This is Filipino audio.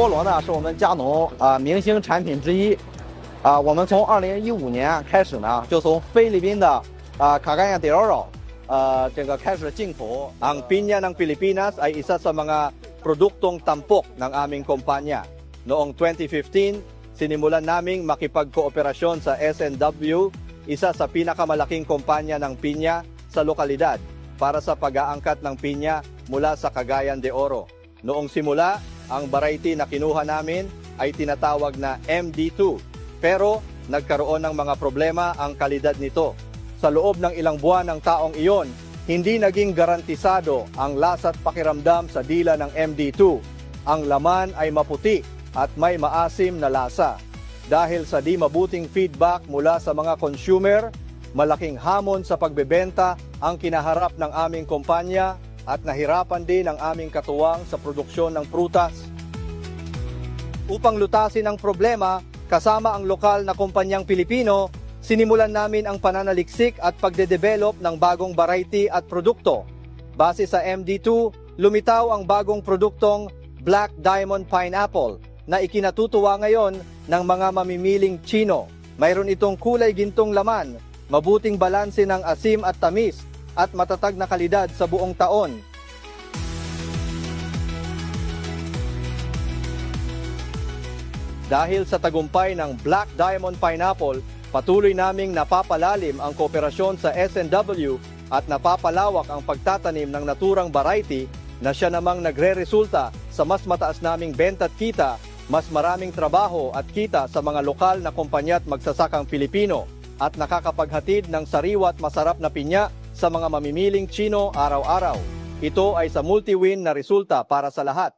菠萝呢是我们佳农啊、明星产品之一啊、我们从二零一五年开始呢，就从菲律宾的啊、卡干亚 de Oro 呃这个开始进口 Ang pinya ng Pilipinas ay isa sa mga produktong tampok ng aming kumpanya. Noong 2015, sinimulan naming makipagkooperasyon sa SNW, isa sa pinakamalaking kumpanya ng pinya sa lokalidad para sa pag-aangkat ng pinya mula sa Cagayan de Oro. Noong simula, ang variety na kinuha namin ay tinatawag na MD2 pero nagkaroon ng mga problema ang kalidad nito. Sa loob ng ilang buwan ng taong iyon, hindi naging garantisado ang lasa't pakiramdam sa dila ng MD2. Ang laman ay maputi at may maasim na lasa. Dahil sa di mabuting feedback mula sa mga consumer, malaking hamon sa pagbebenta ang kinaharap ng aming kumpanya at nahirapan din ang aming katuwang sa produksyon ng prutas. Upang lutasin ang problema, kasama ang lokal na kumpanyang Pilipino, sinimulan namin ang pananaliksik at pagdedevelop ng bagong variety at produkto. Base sa MD2, lumitaw ang bagong produktong Black Diamond Pineapple na ikinatutuwa ngayon ng mga mamimiling Chino. Mayroon itong kulay gintong laman, mabuting balanse ng asim at tamis, at matatag na kalidad sa buong taon. Dahil sa tagumpay ng Black Diamond Pineapple, patuloy naming napapalalim ang kooperasyon sa SNW at napapalawak ang pagtatanim ng naturang variety na siya namang nagre-resulta sa mas mataas naming benta at kita, mas maraming trabaho at kita sa mga lokal na kumpanya at magsasakang Pilipino at nakakapaghatid ng sariwa at masarap na pinya sa mga mamimiling Chino araw-araw. Ito ay sa multi-win na resulta para sa lahat.